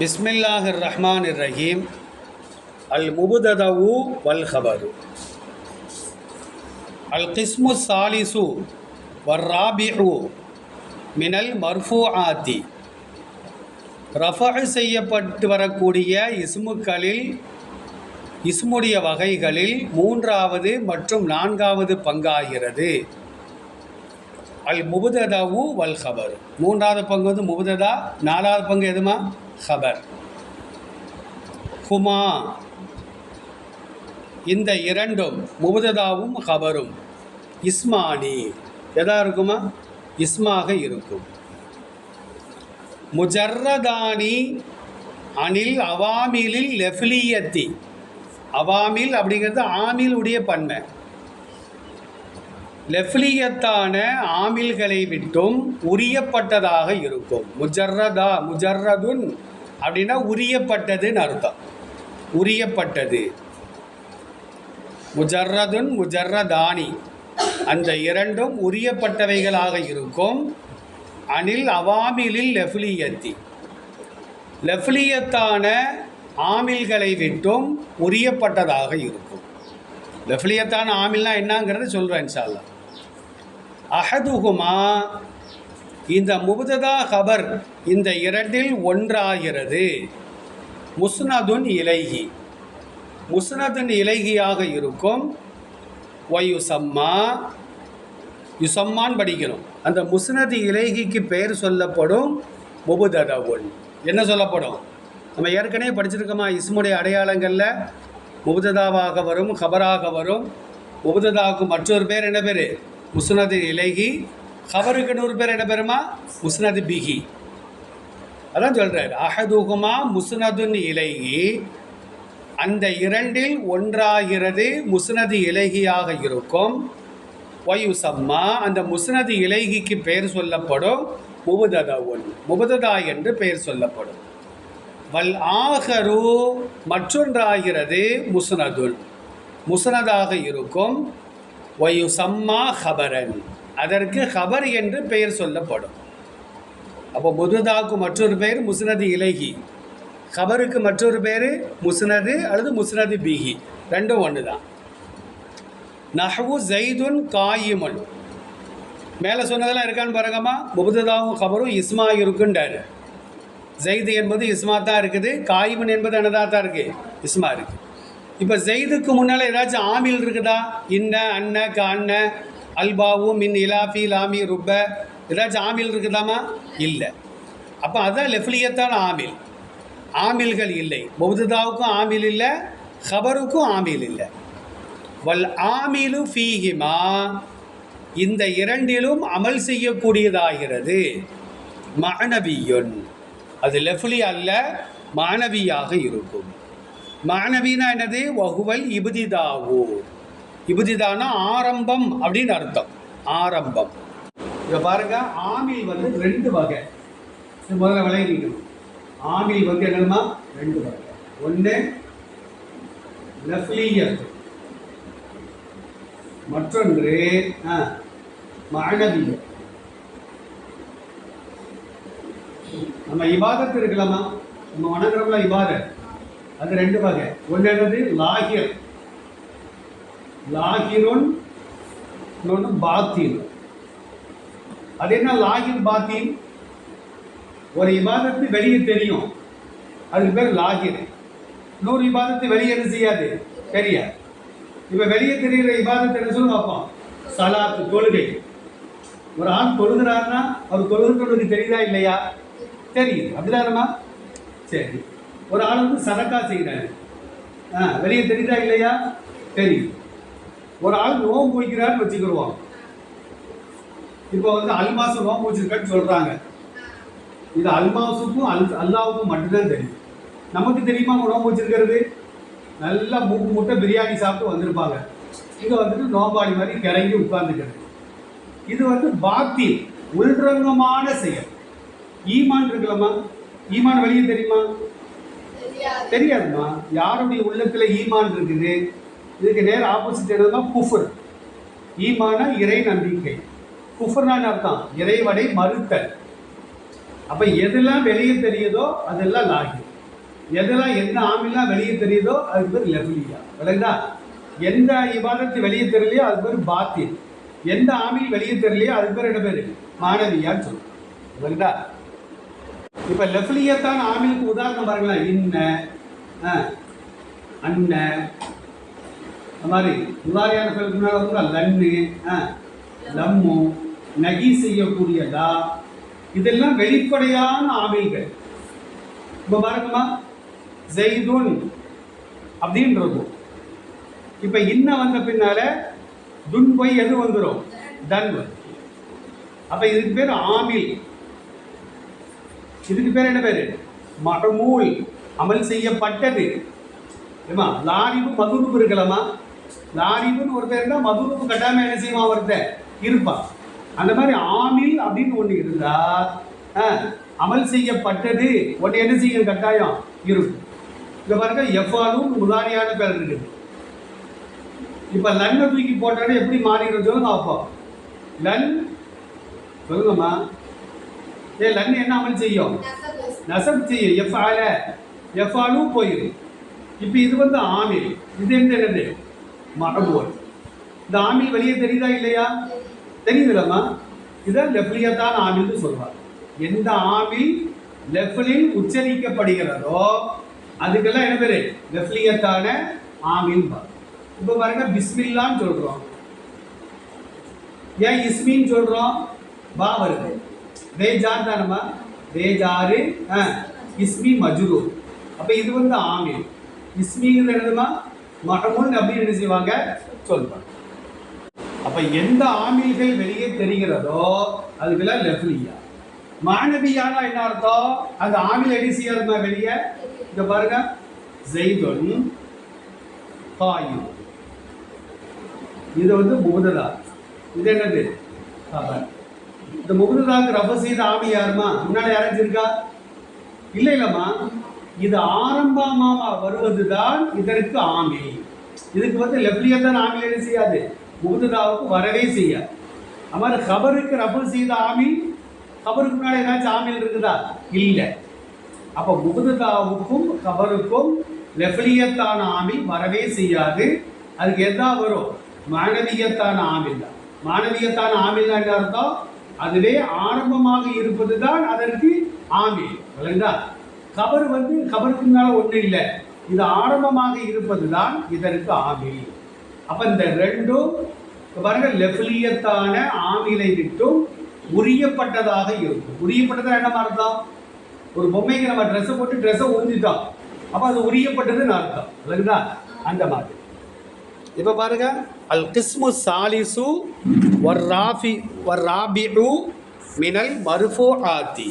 பிஸ்மில்லாஹிர் ரஹ்மான் ரஹீம் அல் முபுததவு வல் ஹபரு அல் கிஸ்மு சாலிசு வர்ராபிஹு மினல் மர்ஃபூ ஆத்தி ரஃபு செய்யப்பட்டு வரக்கூடிய இஸ்முக்களில் இஸ்முடைய வகைகளில் மூன்றாவது மற்றும் நான்காவது பங்காகிறது. அல் முபுததாவு வல் ஹபர் மூன்றாவது பங்கு வந்து முபுததா நாலாவது பங்கு எதுமா? ஹபர் ஹுமா. இந்த இரண்டும் முபுததாவும் ஹபரும் இஸ்மானி. எதா இருக்குமா? இஸ்மாக இருக்கும். முஜர்ரதானி அனில் அவாமிலில் லெஃப்லியத்தி. அவாமில் அப்படிங்கிறது ஆமிலுடைய பன்மை. லெஃப்லியத்தான ஆமில்களை விட்டும் உரியப்பட்டதாக இருக்கும். முஜர்ரதா முஜர்ரதுன் அப்படின்னா உரியப்பட்டதுன்னு அர்த்தம். உரியப்பட்டது. முஜர்ரதுன் முஜர்ரதானி. அந்த இரண்டும் உரியப்பட்டவைகளாக இருக்கும். அனில் அவாமிலில் லெஃப்லியத்தி. லெஃப்லியத்தான ஆமில்களை விட்டும் உரியப்பட்டதாக இருக்கும். லெஃப்லியத்தான ஆமில்னா என்னங்கிறது சொல்கிறேன் இன்ஷால்லா அஹதுகுமா இந்த முபுததா ஹபர் இந்த இரண்டில் ஒன்றாகிறது. முஸ்னதுன் இலகி முஸ்னதுன் இலகியாக இருக்கும். ஒயுசம்மா யுசம்மான் படிக்கிறோம் அந்த முஸ்னது இலகிக்கு பெயர் சொல்லப்படும் முபுததவுன் என்ன சொல்லப்படும்? நம்ம ஏற்கனவே படிச்சிருக்கோமா இஸ்முடைய அடையாளங்களில்? முபுததாவாக வரும் ஹபராக வரும். முபுததாவுக்கு மற்றொரு பேர் என்ன பேர்? முசுனது இலகி ஹபருக்கு நூறு பேர் என்ன பெருமா? முஸ்னது பிகி அதான் சொல்கிறார் அஹதுகுமா முசுனதுன் இலகி அந்த இரண்டில் ஒன்றாகிறது முசுனது இலகியாக இருக்கும். ஒயுசம்மா அந்த முசுனது இலகிக்கு பெயர் சொல்லப்படும் முபுததா ஒன். முபுததா என்று பெயர் சொல்லப்படும். வல் ஆகரு மற்றொன்றாகிறது முசுனதுல் முசுனதாக இருக்கும். வயுசம்மா ஹபரன் அதற்கு ஹபர் என்று பெயர் சொல்லப்படும். அப்போ முதுதாக்கு மற்றொரு பெயர் முஸ்னது இலகி. ஹபருக்கு மற்றொரு பேர் முஸ்னது அல்லது முஸ்னது பிஹி. ரெண்டும் ஒன்று தான் நஹவு ஜெய்துன் காயிமுன். மேலே சொன்னதெல்லாம் இருக்கான்னு பாருங்கம்மா. முபுததாவும் ஹபரும் இஸ்மா இருக்குன்றாரு. ஜெய்து என்பது இஸ்மா தான் இருக்குது காயிமன் என்பது என்னதாக தான் இருக்குது இஸ்மா இருக்குது இப்போ ஜெயிதுக்கு முன்னால் ஏதாச்சும் ஆமில் இருக்குதா? இன்ன அன்ன க அன்ன அல்பாவு மின் இலாஃபி லாமி ருப்ப. ஏதாச்சும் ஆமில் இருக்குதாமா இல்லை. அப்போ அதுதான் லெஃப்லியத்தான ஆமில். ஆமில்கள் இல்லை. பௌத்ததாவுக்கும் ஆமில் இல்லை ஹபருக்கும் ஆமில் இல்லை. வல் ஆமிலு ஃபீஹிமா. இந்த இரண்டிலும் அமல் செய்யக்கூடியதாகிறது. மாணவியொன். அது லெஃப்லி அல்ல மாணவியாக இருக்கும். மாணவினா என்னது? வகுவல் இபுதிதாவு. இபுதிதானா ஆரம்பம் அப்படின்னு அர்த்தம். ஆரம்பம். இதை பாருங்க ஆமில் வந்து ரெண்டு வகை. முதல்ல விளையணும் ஆமில் வந்து என்னன்னா ரெண்டு வகை. ஒன்று லெஃப்லியத் மற்றொன்று மாணவிய நம்ம இபாதத்து இருக்கலாமா? நம்ம வணங்குறோம்ல இபாதத். அது ரெண்டு வகை. ஒன்று என்னது? லாகிர். லாகிருன் இன்னொன்று பாத்தீன். அது என்ன? லாகிர் பாத்தீன்? ஒரு இபாதத்து வெளியே தெரியும். அதுக்கு பேர் லாகிர். நூறு இபாதத்து வெளியே என்ன செய்யாது? தெரியாது. இப்போ வெளியே தெரிகிற இபாதத்தை என்ன சொல்லி பார்ப்போம். சலாத்து தொழுகை. ஒரு ஆண் தொழுகிறாருன்னா அவர் தொழுகிறவனுக்கு தெரியுதா இல்லையா? தெரியுது. அப்படிதானம்மா? சரி. ஒரு ஆள் வந்து சதக்கா செய்கிறாரு ஆ வெளியே தெரியுதா இல்லையா? தெரியும். ஒரு ஆள் நோம்பு வைக்கிறாருன்னு வச்சுக்கிடுவோம் இப்போ வந்து அல்மாசு நோம்பு வச்சிருக்கான்னு சொல்கிறாங்க இது அல்மாசுக்கும் அல் அல்லாவுக்கும் மட்டும்தான் தெரியும். நமக்கு தெரியுமா அவங்க நோம்பு வச்சிருக்கிறது? நல்லா மூக்கு முட்டை பிரியாணி சாப்பிட்டு வந்திருப்பாங்க. இங்கே வந்துட்டு நோம்பாளி மாதிரி கிறங்கி உட்கார்ந்துக்கிறது. இது வந்து பாக்தி உள்ரங்கமான செயல். ஈமான் இருக்கலாமா ஈமான் வெளியே தெரியுமா? தெரியாதுமா. யாருடைய உள்ளத்தில் ஈமான் இருக்குது? இதுக்கு நேர் ஆப்போசிட் என்னதுன்னா குஃபர். ஈமான இறை நம்பிக்கை. குஃபர்னா அர்த்தம்? இறைவனை மறுத்தல். அப்போ எதெல்லாம் வெளியே தெரியுதோ அதெல்லாம் லாகி எதெல்லாம் எந்த ஆமிலாம் வெளியே தெரியுதோ அதுக்கு பேர் லெஃபிலியா விளங்குதா? எந்த இபாதத்து வெளியே தெரியலையோ அது பேர் பாத்தியம் எந்த ஆமில் வெளியே தெரியலையோ அது பேர் என்ன பேர்? மாணவியான்னு சொல்லுவோம். விளங்குதா? இப்ப தான் ஆமிலுக்கு உதாரணம் பாருங்களேன். இன்ன ஆ, அன்ன அந்த மாதிரி உதாரியான சொல்லுக்கு கூட லன்னு ஆ, லம்மு நகி செய்யக்கூடியதா? இதெல்லாம் வெளிப்படையான ஆமில்கள் இப்போ பாருங்கம்மா ஜெய்துன் அப்படின்றது. இப்போ இன்ன வந்த பின்னால துன் போய் எது வந்துடும் தன் அப்போ இதுக்கு பேர் ஆமில் இதுக்கு பேர் என்ன பேர்? மடமூல். அமல் செய்யப்பட்டது. ஏமா லாரிபு மதுருப்பு இருக்கலாமா லாரிபுன்னு ஒரு பேர் இருந்தால் மதுருப்பு கட்டாம என்ன செய்வான் ஒருத்தன் இருப்பான் அந்த மாதிரி ஆமில் அப்படின்னு ஒன்று இருந்தா ஆ, அமல் செய்யப்பட்டது. ஒன்று என்ன செய்யும்? கட்டாயம் இருக்கும். இங்க பாருங்க எஃபாலும் முதாரியான பேர் இருக்குது இப்ப லன்னை தூக்கி போட்டோன்னே எப்படி மாறிடுறது சொல்லுங்க அப்போ. லன் சொல்லுங்கம்மா. ஏ லன் என்ன அமல் செய்யும்? நசப் செய்யும். எஃப் எஃபாலும் போயிரு. போயிடும் இப்போ இது வந்து ஆமில் இது என்ன என்னது மரபுவல் இந்த ஆமில் வெளியே தெரியுதா இல்லையா? தெரியுதுலம்மா. இதை லெஃப்லியத்தான் ஆமில்னு சொல்வார் எந்த ஆமில் லெஃப்லில் உச்சரிக்கப்படுகிறதோ அதுக்கெல்லாம் என்ன பேர்? லெஃப்லியத்தான ஆமில் இப்போ பாருங்க பிஸ்மில்லான்னு சொல்கிறோம் ஏன் இஸ்மின்னு சொல்கிறோம் பா வருது. வேஜார் தானம்மா? வேஜாரு ஆ, இஸ்மி மஜ்ரூர். அப்ப இது வந்து ஆமில் இஸ்மிங்கிறது என்னதுமா மகமுன் அப்படின்னு என்ன செய்வாங்க? சொல்வாங்க. அப்ப எந்த ஆமில்கள் வெளியே தெரிகிறதோ அதுக்கெல்லாம் லெஃப்லியா. மாணவியானா என்ன அர்த்தம்? அந்த ஆமில் எடிசியா வெளியே? இந்த பாருங்க. ஜெய்துன் காயும் இது வந்து முகததா இது என்னது? கபர் இந்த முகததாக்கு ரப செய்த ஆமி யாருமா? முன்னாடி யாராச்சும் இருக்கா? இல்லை இல்லம்மா இது ஆரம்பமாக வருவதுதான் இதற்கு ஆமி. இதுக்கு வந்து லெப்லியா தான் ஆமி என்ன செய்யாது? முகுதுதாவுக்கு வரவே செய்யாது. அது கபருக்கு ரப செய்த ஆமி கபருக்கு முன்னாடி ஏதாச்சும் ஆமில் இருக்குதா? இல்லை. அப்போ முகுதுதாவுக்கும் கபருக்கும் லெஃப்லியத்தான ஆமில் வரவே செய்யாது. அதுக்கு எதா வரும்? மாணவியத்தான ஆமில் தான் மாணவியத்தான ஆமில் அர்த்தம்? அதுவே ஆரம்பமாக இருப்பது தான் அதற்கு ஆமில் இல்லைங்களா கபர் வந்து கபருக்கு மேலே ஒன்றும் இல்லை. இது ஆரம்பமாக இருப்பது தான் இதற்கு ஆமில் அப்போ இந்த ரெண்டும் பாருங்கள் பாருங்க லெஃப்லியத்தான ஆமிலை விட்டும் உரியப்பட்டதாக இருக்கும். உரியப்பட்டதாக என்ன அர்த்தம்? ஒரு பொம்மைக்கு நம்ம ட்ரெஸ்ஸை போட்டு ட்ரெஸ்ஸை உறிஞ்சிட்டோம். அப்போ அது உரியப்பட்டதுன்னு அர்த்தம். இல்லைங்களா? அந்த மாதிரி. இப்போ பாருங்க அல் கிஸ்மு சாலிசு வர் ராஃபி வர் ராபிடு மினல் மருஃபு ஆத்தி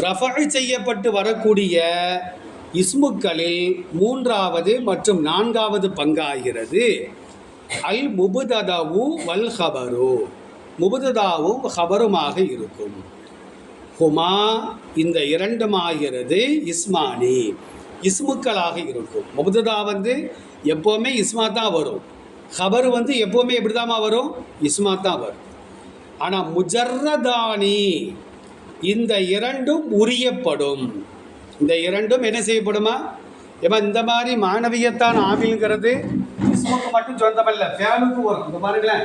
ரஃபாய் செய்யப்பட்டு வரக்கூடிய இஸ்முக்களில் மூன்றாவது மற்றும் நான்காவது பங்காகிறது. அல் முபுததவு வல் ஹபரு. முபுததாவும் ஹபருமாக இருக்கும். ஹுமா இந்த இரண்டுமாகிறது இஸ்மானி. இஸ்முக்களாக இருக்கும். முபுததா வந்து எப்போவுமே இஸ்மா தான் வரும். ஹபர் வந்து எப்போவுமே எப்படி வரும்? இஸ்மா தான் வரும். ஆனால் முஜர்ரதானி இந்த இரண்டும் உரியப்படும். இந்த இரண்டும் என்ன செய்யப்படுமா? ஏமா இந்த மாதிரி மாணவியத்தான் ஆமில்ங்கிறது இஸ்முக்கு மட்டும் சொந்தமல்ல ஃபேலுக்கு வரும் இந்த பாருங்களேன்.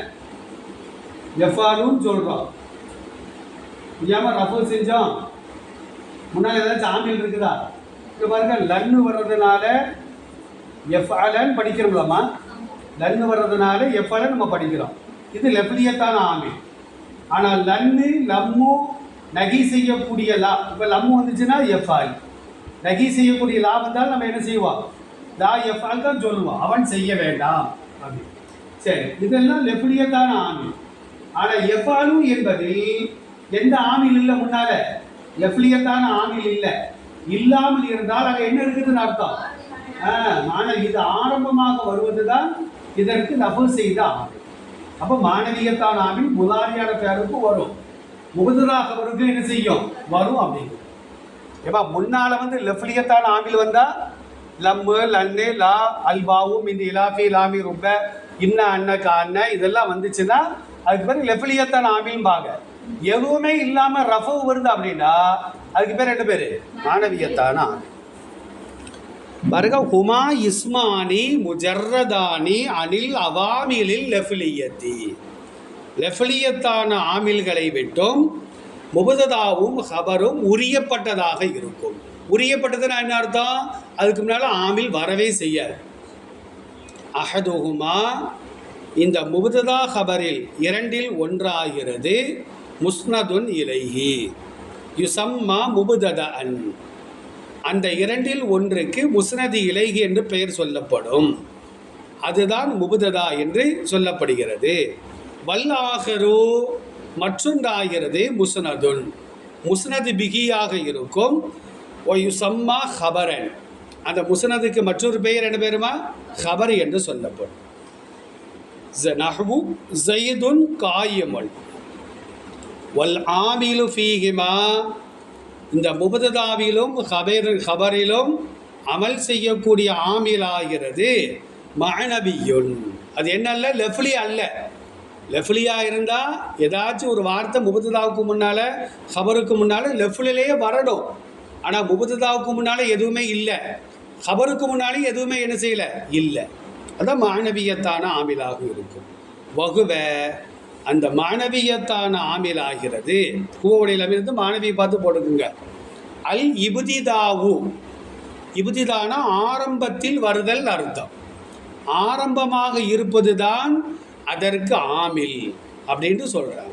எஃபாலும் சொல்கிறோம் ஏமா ரஃபுல் செஞ்சோம். முன்னால் ஏதாச்சும் ஆமில் இருக்குதா? இங்க பாருங்க லன்னு வர்றதுனால எஃப்ஆலன் படிக்கிறோம்லம்மா. லன்னு வர்றதுனால எஃப்ஆலன் நம்ம படிக்கிறோம். இது லெஃப்லியத்தான ஆமில். ஆனால் லன்னு லம்மு நகி செய்யக்கூடிய லா இப்போ லம்மு வந்துச்சுன்னா எஃப்ஆல். நகி செய்யக்கூடிய லா வந்தால் நம்ம என்ன செய்வோம்? லா எஃப்ஆல் தான் சொல்லுவோம். அவன் செய்ய வேண்டாம். அப்படின்னு சரி. இதெல்லாம் லெஃப்லியத்தான ஆமில் ஆனால் எஃப்ஆலும் என்பதில் எந்த ஆமில் இல்லை முன்னால? எஃப்லியத்தான ஆமில் இல்லை. இல்லாமல் இருந்தால் அங்கே என்ன இருக்குதுன்னு அர்த்தம்? ஆனால் இது ஆரம்பமாக வருவதுதான் இதற்கு நபு செய்த ஆமில் அப்போ மாணவியத்தான ஆமில் முதாரியான பேருக்கு வரும். முகுந்ததாக அவருக்கு என்ன செய்யும்? வரும் அப்படிங்கிறது ஏப்பா முன்னால வந்து லெஃப்லியத்தான ஆமில் வந்தா லம்மு லன்னு லா அல்பாவும் இந்த இலாஃபி லாமி ரொம்ப இன்ன அன்ன கான்ன இதெல்லாம் வந்துச்சுன்னா அதுக்கு பேர் லெஃப்லியத்தான ஆமில்பாங்க எதுவுமே இல்லாம ரஃபு வருது அப்படின்னா அதுக்கு பேர் ரெண்டு பேரு? மாணவியத்தான? ஆமி பாருங்க ஹுமா இஸ்மானி முஜர்ரதானி அனில் அவாமிலில் லெஃபிலியத்தி. லெஃபலியத்தான ஆமில்களை விட்டும் முபததாவும் ஹபரும் உரியப்பட்டதாக இருக்கும். உரியப்பட்டதுன்னா என்ன அர்த்தம்? அதுக்கு முன்னால் ஆமில் வரவே செய்யாது. அஹதுஹுமா இந்த முபததா ஹபரில் இரண்டில் ஒன்றாகிறது முஸ்னதுன் இலைஹி. யுசம்மா முபுதத அன் அந்த இரண்டில் ஒன்றுக்கு முஸ்னதி இலைஹி என்று பெயர் சொல்லப்படும். அதுதான் முபுததா என்று சொல்லப்படுகிறது. வல்லாகரோ மற்றொன்றாகிறது முசனதுன். முஸ்னது பிகியாக இருக்கும். ஒயுசம்மா ஹபரன். அந்த முசனதுக்கு மற்றொரு பெயர் என்ன பேருமா ஹபர் என்று சொல்லப்படும். நஹ்வு ஜெய்துன் காயமுல் வல் ஆமிலு ஃபீஹிமா. இந்த முபதாவிலும் ஹபர் ஹபரிலும் அமல் செய்யக்கூடிய ஆமிலாகிறது. மனபியுன் அது என்னல்ல லெஃப்லி அல்ல. லெஃப்லியாக இருந்தால் ஏதாச்சும் ஒரு வார்த்தை முபததாவுக்கு முன்னால் ஹபருக்கு முன்னால் லெஃப்லிலேயே வரணும். ஆனால் முபததாவுக்கு முன்னால் எதுவுமே இல்லை. ஹபருக்கு முன்னாலே எதுவுமே என்ன செய்யலை? இல்லை. அதான் மாணவியத்தான ஆமிலாக இருக்கும். வகுவை அந்த மாணவியத்தான ஆமிலாகிறது. பூவடையிலிருந்து மாணவியை பார்த்து போட்டுக்குங்க. அல் இபுதிதாவு. இபுதிதான ஆரம்பத்தில் வருதல் அர்த்தம். ஆரம்பமாக இருப்பது தான் அதற்கு ஆமில் அப்படின்னு சொல்கிறார்